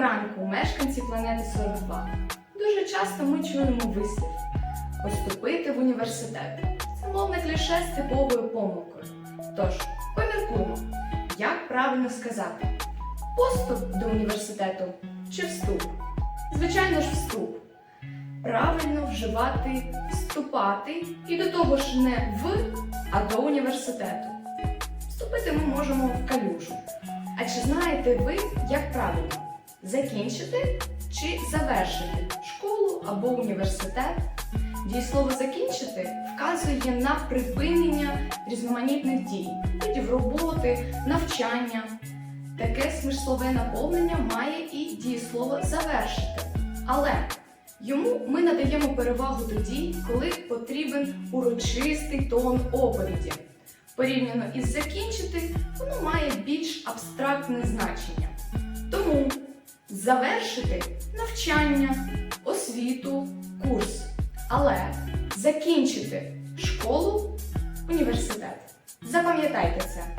ранку, мешканці планети 42. Дуже часто ми чуємо вислів поступити в університет. Це мовне кліше з типовою помилкою. Тож, поміркуємо, як правильно сказати: поступ до університету чи вступ? Звичайно ж, вступ. Правильно вживати, вступати і до того ж не в, а до університету. Вступити ми можемо в калюжу. А чи знаєте ви, як правильно? Закінчити чи завершити школу або університет? Дієслово закінчити вказує на припинення різноманітних дій, видів роботи, навчання. Таке смислове наповнення має і дієслово завершити. Але йому ми надаємо перевагу тоді, коли потрібен урочистий тон оповіді. Порівняно із закінчити, воно має більш абстрактне значення. Тому завершити навчання, освіту, курс. Але закінчити школу, університет. Запам'ятайте це.